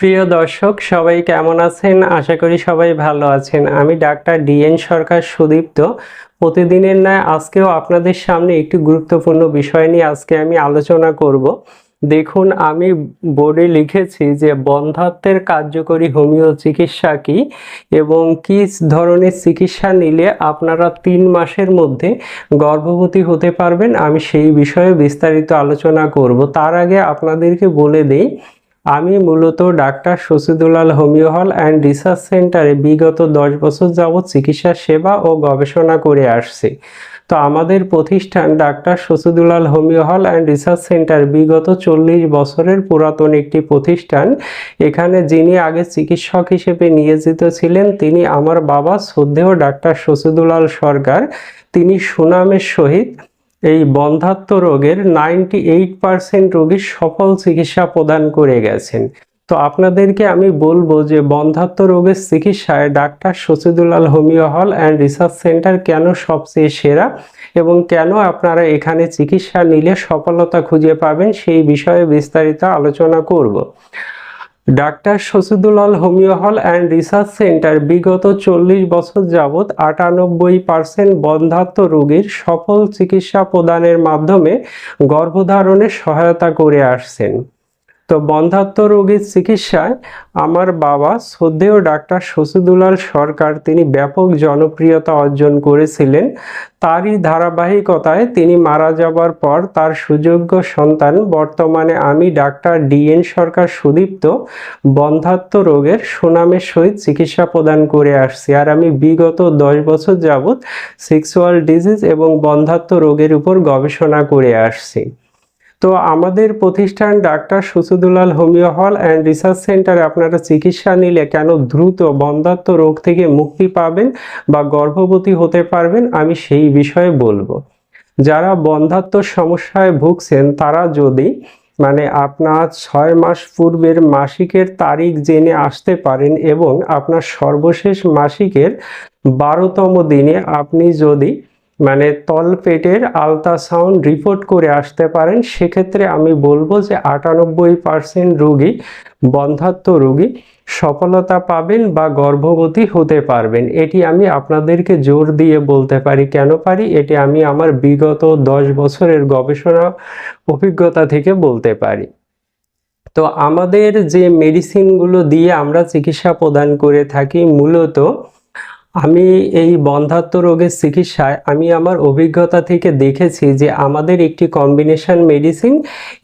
প্রিয় দর্শক, সবাই কেমন আছেন? আশা করি সবাই ভালো আছেন। আমি ডাক্তার ডিএন সরকার সুদীপ্ত। প্রতিদিনের ন্যায় আজকেও আপনাদের সামনে একটি গুরুত্বপূর্ণ বিষয় নিয়ে আজকে আমি আলোচনা করব। দেখুন, আমি বোর্ডে লিখেছি যে বন্ধাত্বের কার্যকরী হোমিও চিকিৎসা কি এবং কি ধরনের চিকিৎসা নিলে আপনারা তিন মাসের মধ্যে গর্ভবতী হতে পারবেন? আমি সেই বিষয়ে বিস্তারিত আলোচনা করব। তার আগে আপনাদেরকে বলে দেই আমি মূলত doctor Shashidulal homeo hall and research সেন্টারে বিগত দশ বছর যাবৎ চিকিৎসা সেবা ও গবেষণা করে আসছি। তো আমাদের প্রতিষ্ঠান doctor Shashidulal homeo hall and research centre বিগত চল্লিশ বছরের পুরাতন একটি প্রতিষ্ঠান। এখানে যিনি আগে চিকিৎসক হিসেবে নিয়োজিত ছিলেন, তিনি আমার বাবা শ্রদ্ধেয় ডাক্তার শশীদুলাল সরকার। তিনি সুনামের সহিত এই বন্ধাত্ম রোগের নাইনটি এইট পার্সেন্ট রোগীর সফল চিকিৎসা প্রদান করে গেছেন। তো আপনাদেরকে আমি বলব যে বন্ধাত্ম রোগের চিকিৎসায় doctor Shachidulal homeo hall and research centre কেন সবচেয়ে সেরা এবং কেন আপনারা এখানে চিকিৎসা নিলে সফলতা খুঁজে পাবেন সেই বিষয়ে বিস্তারিত আলোচনা করব। Doctor Shashidulal homeo hall and research centre বিগত চল্লিশ বছর যাবৎ আটানব্বই পার্সেন্ট বন্ধাত্ম রোগীর সফল চিকিৎসা প্রদানের মাধ্যমে গর্ভধারণে সহায়তা করে আসছেন। তো বন্ধাত্ম রোগীর চিকিৎসায় আমার বাবা শ্রদ্ধেয় ডাক্তার শশীদুলাল সরকার তিনি ব্যাপক জনপ্রিয়তা অর্জন করেছিলেন। তারই ধারাবাহিকতায় তিনি মারা যাবার পর তার সুযোগ্য সন্তান বর্তমানে আমি doctor D N Sarkar Sudipta বন্ধাত্ম রোগের সুনামের সহিত চিকিৎসা প্রদান করে আসছি। আর আমি বিগত দশ বছর যাবৎ সেক্সুয়াল ডিজিজ এবং বন্ধাত্ম রোগের উপর গবেষণা করে আসছি। তো আমাদের প্রতিষ্ঠান ডাক্তার সুসুদুলাল হোমিও হল অ্যান্ড রিসার্চ সেন্টারে আপনারা চিকিৎসা নিলে কেন দ্রুত বন্ধাত্ম রোগ থেকে মুক্তি পাবেন বা গর্ভবতী হতে পারবেন, আমি সেই বিষয়ে বলব। যারা বন্ধাত্ম সমস্যায় ভুগছেন, তারা যদি মানে আপনার ছয় মাস পূর্বের মাসিকের তারিখ জেনে আসতে পারেন এবং আপনার সর্বশেষ মাসিকের বারোতম দিনে আপনি যদি মানে তলপেটের আলট্রাসাউন্ড রিপোর্ট করে আসতে পারেন, সেক্ষেত্রে আমি বলব যে আটানব্বই পার্সেন্ট রোগী বন্ধাত্ম রোগী সফলতা পাবেন বা গর্ভবতী হতে পারবেন। এটি আমি আপনাদেরকে জোর দিয়ে বলতে পারি, কেন পারি? এটি আমি আমার বিগত দশ বছরের গবেষণা অভিজ্ঞতা থেকে বলতে পারি। তো আমাদের যে মেডিসিনগুলো দিয়ে আমরা চিকিৎসা প্রদান করে থাকি, মূলত আমি এই বন্ধাত্ম রোগের চিকিৎসায় আমি আমার অভিজ্ঞতা থেকে দেখেছি যে আমাদের একটি কম্বিনেশন মেডিসিন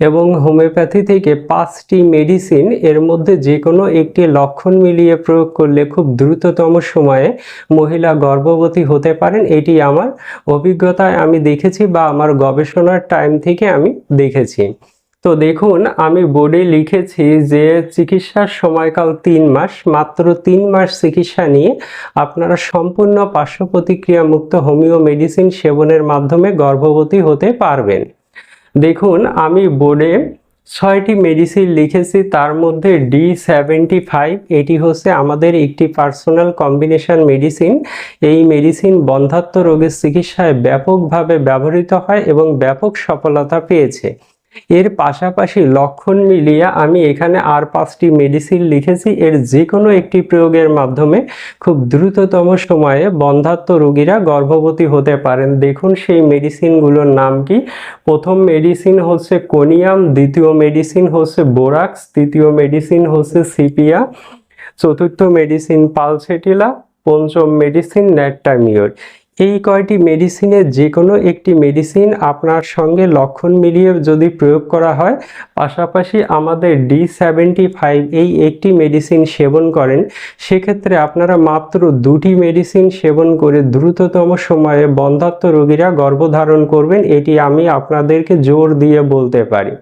এবং হোমিওপ্যাথি থেকে পাঁচটি মেডিসিন এর মধ্যে যে কোনো একটি লক্ষণ মিলিয়ে প্রয়োগ করলে খুব দ্রুততম সময়ে মহিলা গর্ভবতী হতে পারেন, এটি আমার অভিজ্ঞতায় আমি দেখেছি বা আমার গবেষণার টাইম থেকে আমি দেখেছি। তো দেখুন, আমি বোর্ডে লিখেছি যে চিকিৎসার সময়কাল তিন মাস, মাত্র তিন মাস চিকিৎসা নিয়ে আপনারা সম্পূর্ণ পার্শ্ব প্রতিক্রিয়া মুক্ত হোমিও মেডিসিন সেবনের মাধ্যমে গর্ভবতী হতে পারবেন। দেখুন, আমি বোর্ডে ছয়টি মেডিসিন লিখেছি, তার মধ্যে ডি সেভেন্টি ফাইভ, এটি হচ্ছে আমাদের একটি পার্সোনাল কম্বিনেশন মেডিসিন। এই মেডিসিন বন্ধাত্ম রোগের চিকিৎসায় ব্যাপকভাবে ব্যবহৃত হয় এবং ব্যাপক সফলতা পেয়েছে। এর পাশাপাশি লক্ষণ মিলিয়ে আমি এখানে আর পাঁচটি মেডিসিন লিখেছি। এর যে কোনো একটি প্রয়োগের মাধ্যমে খুব দ্রুততম সময়ে বন্ধাত্ম রোগীরা গর্ভবতী হতে পারেন। দেখুন সেই মেডিসিনগুলোর নাম কি? প্রথম মেডিসিন হচ্ছে কোনিয়াম, দ্বিতীয় মেডিসিন হচ্ছে বোরাক্স, তৃতীয় মেডিসিন হচ্ছে সিপিয়া, চতুর্থ মেডিসিন পালসেটিলা, পঞ্চম মেডিসিন ন্যাট্টামিওর। এই কয়টি মেডিসিনের যে কোনো একটি মেডিসিন আপনার সঙ্গে লক্ষণ মিলিয়ে যদি প্রয়োগ করা হয়, পাশাপাশি আমাদের ডি সেভেন্টি ফাইভ এই একটি মেডিসিন সেবন করেন, সেক্ষেত্রে আপনারা মাত্র দুটি মেডিসিন সেবন করে দ্রুততম সময়ে বন্ধাত্ম রোগীরা গর্ভধারণ করবেন, এটি আমি আপনাদেরকে জোর দিয়ে বলতে পারি।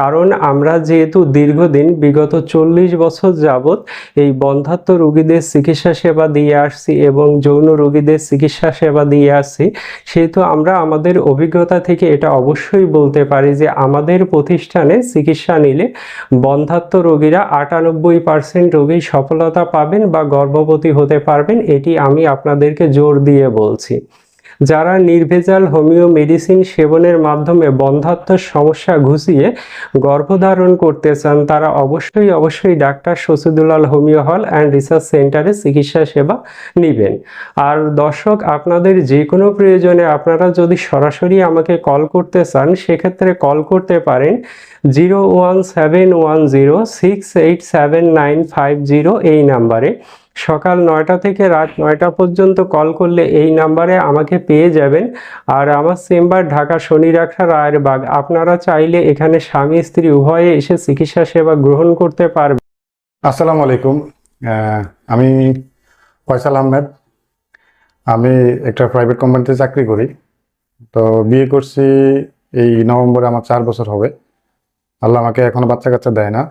কারণ আমরা যেহেতু দীর্ঘদিন, বিগত চল্লিশ বছর যাবৎ এই বন্ধাত্ম রোগীদের চিকিৎসা সেবা দিয়ে আসছি এবং যৌন রোগীদের চিকিৎসা সেবা দিয়ে আসছি, সেহেতু আমরা আমাদের অভিজ্ঞতা থেকে এটা অবশ্যই বলতে পারি যে আমাদের প্রতিষ্ঠানে চিকিৎসা নিলে বন্ধাত্ম রোগীরা আটানব্বই পার্সেন্ট রোগী সফলতা পাবেন বা গর্ভবতী হতে পারবেন, এটি আমি আপনাদেরকে জোর দিয়ে বলছি। যারা নির্ভেজাল হোমিও মেডিসিন সেবনের মাধ্যমে বন্ধাত্ম সমস্যা ঘুষিয়ে গর্ভধারণ করতে চান, তারা অবশ্যই অবশ্যই doctor Shashidulal homeo hall and research সেন্টারে চিকিৎসা সেবা নেবেন। আর দর্শক, আপনাদের যে কোনো প্রয়োজনে আপনারা যদি সরাসরি আমাকে কল করতে চান, সেক্ষেত্রে কল করতে পারেন zero one seven one zero six eight seven nine five zero এই নাম্বারে। সকাল নয়টা থেকে রাত নয়টা পর্যন্ত কল করলে এই নাম্বারে আমাকে পেয়ে যাবেন। আর আমার চেম্বার ঢাকা শনিরাখা রায়ের বাগ আপনারা চাইলে এখানে স্বামী, স্ত্রী উভয়ে এসে চিকিৎসা সেবা গ্রহণ করতে পারবেন। আসসালামু আলাইকুম। আমি ফয়সাল আহমেদ। আমি একটা প্রাইভেট কোম্পানিতে চাকরি করি। তো বিয়ে করছি এই নভেম্বরে, আমার চার বছর হবে। আল্লাহ আমাকে এখনও বাচ্চা কাচ্চা দেয় না।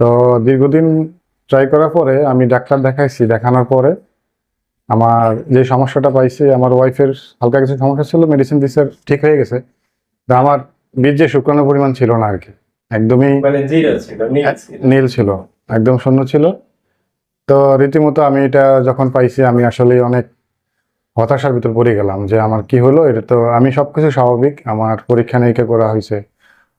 তো দীর্ঘদিন ট্রাই করার পরে আমি ডাক্তার দেখাইছি দেখানোর পরে আমার যে সমস্যাটা পাইছি আমার ওয়াইফের হালকা কিছু সমস্যা ছিল মেডিসিন দিচ্ছে ঠিক হয়ে গেছে। তা আমার বীর্যে শুক্রাণুর পরিমাণ ছিল না আর কি একদমই মানে নীল ছিল। একদম শূন্য ছিল। তো রীতিমতো আমি এটা যখন পাইছি আমি আসলে অনেক হতাশার ভিতর পড়ে গেলাম যে আমার কি হলো এটা তো আমি সবকিছু স্বাভাবিক আমার পরীক্ষা নিরীক্ষা করা হয়েছে।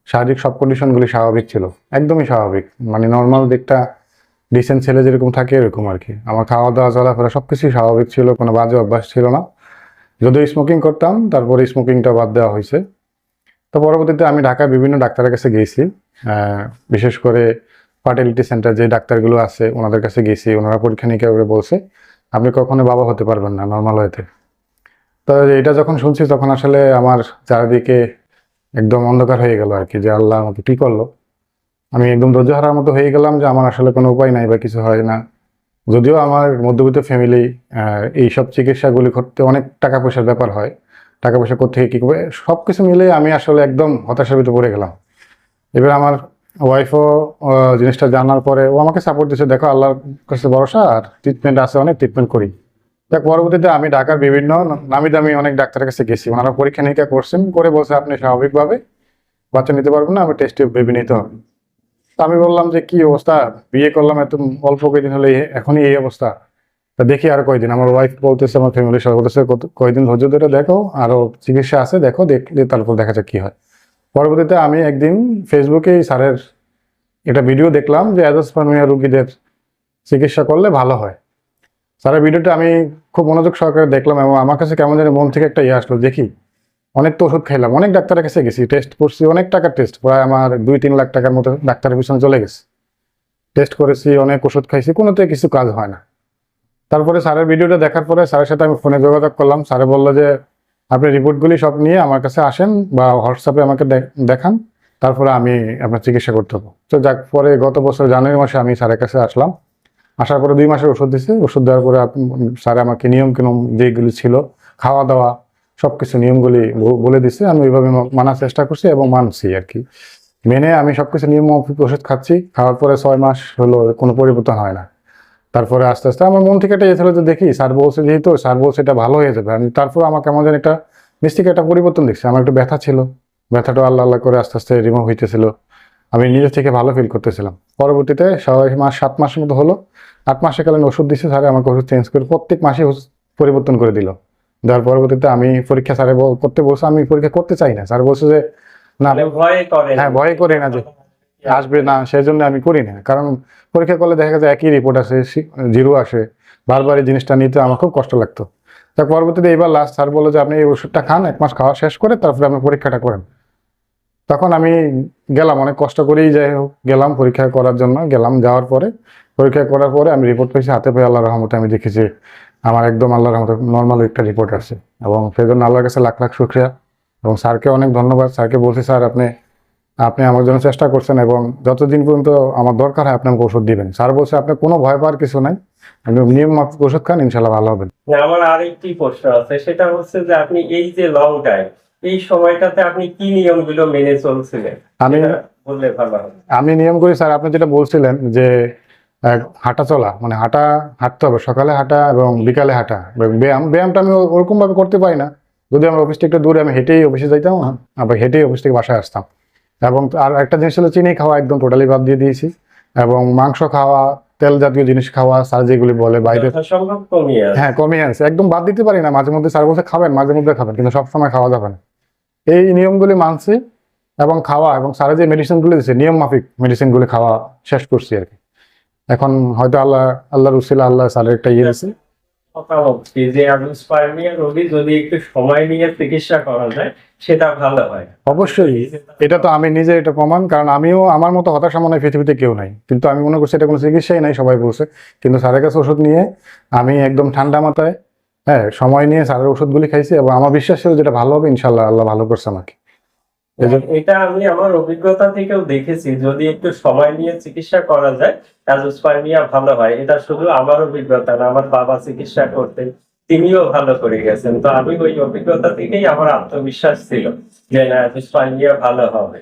শারীরিক সব কন্ডিশনগুলি স্বাভাবিক ছিল একদমই স্বাভাবিক। মানে নর্মাল দিকটা ডিসেন্ট ছেলে যেরকম থাকে এরকম আর কি। আমার খাওয়া দাওয়া চলাফেরা সব কিছুই স্বাভাবিক ছিল কোনো বাজে অভ্যাস ছিল না। যদিও স্মোকিং করতাম তারপরে স্মোকিংটা বাদ দেওয়া হয়েছে। তো পরবর্তীতে আমি ঢাকায় বিভিন্ন ডাক্তারের কাছে আহ, বিশেষ করে ফার্টিলিটি সেন্টার যে ডাক্তারগুলো আছে ওনাদের কাছে গেছি ওনারা পরীক্ষা নিরীক্ষা করে বলছে আপনি কখনো বাবা হতে পারবেন না নর্মাল হয়েতে। তো এটা যখন শুনছি তখন আসলে আমার চারিদিকে একদম অন্ধকার হয়ে গেল আর কি যে আল্লাহ আমাকে কী করল? আমি একদম ধৈর্য হারার মতো হয়ে গেলাম যে আমার আসলে কোনো উপায় নাই বা কিছু হয় না। যদিও আমার মধ্যবিত্ত ফ্যামিলি এইসব চিকিৎসাগুলি করতে অনেক টাকা পয়সার ব্যাপার হয়। টাকা পয়সা কোথেকে কী করবে? সব কিছু মিলে আমি আসলে একদম হতাশার ভিতরে পড়ে গেলাম। এবার আমার ওয়াইফও জিনিসটা জানার পরে ও আমাকে সাপোর্ট দিচ্ছে দেখো, আল্লাহর কাছে ভরসা আর ট্রিটমেন্ট আছে, অনেক ট্রিটমেন্ট করি। দেখ, পরবর্তীতে আমি ঢাকার বিভিন্ন নামি দামি অনেক ডাক্তারের কাছে গেছি। ওনারা পরীক্ষা নিরীক্ষা করছেন, করে বলছে, আপনি স্বাভাবিকভাবে বাচ্চা নিতে পারবেন না, আমি টেস্টে বেবি নিতে হবে। তো আমি বললাম যে, কি অবস্থা? বিয়ে করলাম এত অল্প কয়দিন হলে এখনই এই অবস্থা? তা দেখি আর কয়দিন। আমার ওয়াইফ বলতেছে, আমার ফ্যামিলির সবাই বলতেছে কয়দিন ধৈর্য ধরে দেখো, আরও চিকিৎসা আছে, দেখো, দেখলে তারপর দেখা যাক কি হয়। পরবর্তীতে আমি একদিন ফেসবুকে স্যারের এটা ভিডিও দেখলাম যে, অ্যাজোস্পার্মিয়া রোগীদের চিকিৎসা করলে ভালো হয়। স্যারের ভিডিওটা আমি খুব মনোযোগ সহকারে দেখলাম এবং আমার কাছে কেমন যেন মন থেকে একটা ইয়ে আসলো, দেখি অনেক তো ওষুধ খাইলাম, অনেক ডাক্তারের কাছে গেছি টেস্ট করছি, অনেক টাকার টেস্ট প্রায় আমার দুই, তিন লাখ টাকার মতো ডাক্তারের পিছনে চলে গেছে। টেস্ট করেছি, অনেক ওষুধ খাইছি, কোনোতে কিছু কাজ হয় না। তারপরে স্যারের ভিডিওটা দেখার পরে স্যারের সাথে আমি ফোনে যোগাযোগ করলাম, স্যারে বলল যে, আপনি রিপোর্টগুলি সব নিয়ে আমার কাছে আসেন বা হোয়াটসঅ্যাপে আমাকে দেখ- দেখান, তারপরে আমি আপনার চিকিৎসা করতে হব তো যাক, পরে গত বছর জানুয়ারি মাসে আমি স্যারের কাছে আসলাম। আসার পরে দুই মাসের ওষুধ দিছে, ওষুধ দেওয়ার পরে স্যার আমাকে নিয়ম কিনম যেগুলি ছিল খাওয়া দাওয়া সব কিছু নিয়মগুলি বলে দিছে, আমি ওইভাবে মানার চেষ্টা করছি এবং মানছি আর কি। মেনে আমি সব কিছু নিয়ম ওষুধ খাচ্ছি, খাওয়ার পরে ছয় মাস হলো কোনো পরিবর্তন হয় না। তারপরে আস্তে আস্তে আমার মন থেকে একটা ইয়ে যে দেখি, স্যার বলছে যেহেতু, স্যার বলছে এটা ভালো হয়ে যাবে। আমি তারপর আমার কেমন যেন একটা মিস্টিক একটা পরিবর্তন দেখছি। আমার একটু ব্যথা ছিল। ব্যথাটা আল্লাহ আল্লাহ করে আস্তে আস্তে রিমুভ হইতেছিল। আমি নিজের থেকে ভালো ফিল করতেছিলাম। পরবর্তীতে ছয় মাস, সাত মাসের মতো হলো। আট মাসে কালীন ওষুধ দিচ্ছে স্যার আমাকে ওষুধ চেঞ্জ করে প্রত্যেক মাসে পরিবর্তন করে দিল। দেওয়ার পরবর্তীতে আমি পরীক্ষা স্যারে করতে বলছে আমি পরীক্ষা করতে চাই না। স্যার বলছে যে না হ্যাঁ ভয় করে না যে আসবে না সেই জন্য আমি করি না। কারণ পরীক্ষা করলে দেখা যায় একই রিপোর্ট আসে জিরো আসে। বারবার এই জিনিসটা নিতে আমার খুব কষ্ট লাগতো। তার পরবর্তীতে এবার লাস্ট স্যার বলল যে আপনি এই ওষুধটা খান এক মাস খাওয়া শেষ করে তারপরে আপনি পরীক্ষাটা করেন। তখন আমি গেলাম অনেক কষ্ট করেই যাই হোক গেলাম পরীক্ষা করার জন্য। গেলাম যাওয়ার পরে পরীক্ষা করার পরে আমি রিপোর্ট পেয়েছি হাতে পেয়ে আল্লাহ রহমতে আমি দেখেছি আমার একদম আল্লাহ রহমতে নর্মাল একটা রিপোর্ট আছে। এবং সেই জন্য আল্লাহর কাছে লাখ লাখ শুক্রিয়া। এবং স্যারকে অনেক ধন্যবাদ। স্যারকে বলছি স্যার আপনি আপনি আমার জন্য চেষ্টা করছেন এবং যতদিন পর্যন্ত আমার দরকার হয় আপনি আমাকে ওষুধ দিবেন। স্যার বলছে আপনি কোনো ভয় পাওয়ার কিছু নাই। আপনি নিয়ম মাফিক ওষুধ খান ইনশাল্লাহ ভালো হবেন আমার আরেকটি প্রশ্ন আছে সেটা হচ্ছে যে আপনি এই যে লং টাইম এই সময়টাতে আপনি কি নিয়মগুলো মেনে চলছিলেন? আমি বললে ভালো আমি নিয়ম করি স্যার আপনি যেটা বলছিলেন যে হাঁটা চলা মানে হাঁটা হাঁটতে হবে। সকালে হাঁটা এবং বিকালে হাঁটা। ব্যায়াম ব্যায়ামটা আমি ওরকম ভাবে করতে পারি না। যদি আমার অফিস থেকে একটু দূরে আমি হেঁটেই অফিসে যাইতাম না আবার হেঁটেই অফিস থেকে বাসায় আসতাম। এবং আর একটা জিনিস হলো চিনি খাওয়া একদম টোটালি বাদ দিয়ে দিয়েছি। এবং মাংস খাওয়া তেল জাতীয় জিনিস খাওয়া স্যার যেগুলি বলে বাইরে আনছে। হ্যাঁ কমিয়ে আনছে একদম বাদ দিতে পারি না মাঝে মধ্যে স্যার বলছে খাবেন মাঝে মধ্যে খাবেন কিন্তু সবসময় খাওয়া যাবে না। এই নিয়মগুলি মানছি এবং খাওয়া এবং স্যারের যে মেডিসিনগুলি দিচ্ছে নিয়ম মাফিক মেডিসিনগুলি খাওয়া শেষ করছি আর কি। এখন হয়তো আল্লাহ আল্লাহ রুসিলা আল্লাহ স্যারের একটা ইয়ে হয় অবশ্যই এটা তো আমি নিজে এটা প্রমাণ কারণ আমিও আমার মতো হতাশা মনে পৃথিবীতে কেউ নাই। কিন্তু আমি মনে করছি এটা কোনো চিকিৎসাই নাই সবাই বলছে। কিন্তু স্যারের কাছে ওষুধ নিয়ে আমি একদম ঠান্ডা মাথায় হ্যাঁ সময় নিয়ে স্যারের ওষুধগুলি খাইছি এবং আমার বিশ্বাস ছিল যেটা ভালো হবে ইনশাল্লাহ আল্লাহ ভালো করছে আমাকে। এটা আমি আমার অভিজ্ঞতা থেকেও দেখেছি। যদি একটু সময় নিয়ে চিকিৎসা করা যায় অ্যাজোস্পার্মিয়া ভালো হয়। এটা শুধু আমার অভিজ্ঞতা না আমার বাবা চিকিৎসা করতেন তিনিও ভালো করে গেছেন। তো আমি ওই অভিজ্ঞতা থেকেই আমার আত্মবিশ্বাস ছিল যে না অ্যাজোস্পার্মিয়া ভালো হবে।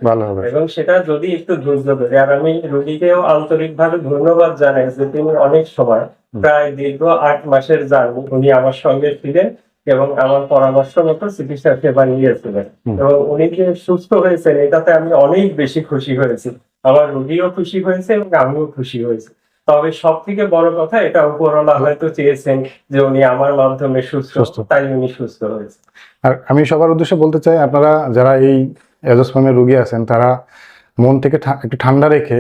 এবং সেটা যদি একটু ধৈর্য ধরে আর আমি রোগীকেও আন্তরিকভাবে ধন্যবাদ জানাই যে তিনি অনেক সময় প্রায় দীর্ঘ আট মাসের জার্নি উনি আমার সঙ্গে ছিলেন। এবং আমার পরামর্শ মতো চিকিৎসা সেবা নিয়েছিলেন এবং উনি যে সুস্থ হয়েছেন এটাতে আমি অনেক বেশি খুশি হয়েছি। আমার রোগীও খুশি হয়েছে এবং আমিও খুশি হয়েছি। তবে সব থেকে বড় কথা এটা উপরওয়ালা হয়তো চেয়েছেন যে উনি আমার মাধ্যমে সুস্থ। তাই উনি সুস্থ হয়েছে আর আমি সবার উদ্দেশ্যে বলতে চাই আপনারা যারা এই অ্যাজোসপামের রোগী আছেন তারা মন থেকে একটু ঠান্ডা রেখে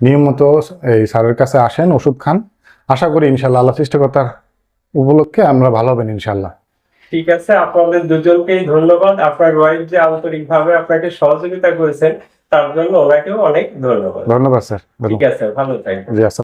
নিয়মিত এই স্যারের কাছে আসেন ওষুধ খান। আশা করি ইনশাল্লাহ আল্লাহ সৃষ্টিকর্তার উপলক্ষে আমরা ভালো হবেন ইনশাল্লাহ। ঠিক আছে আপনাদের দুজনকেই ধন্যবাদ। আপনার ওয়াইফ যে আন্তরিক ভাবে আপনাকে সহযোগিতা করেছেন তার জন্য ওনাকেও অনেক ধন্যবাদ। ধন্যবাদ স্যার। ঠিক আছে ভালো থাকবেন।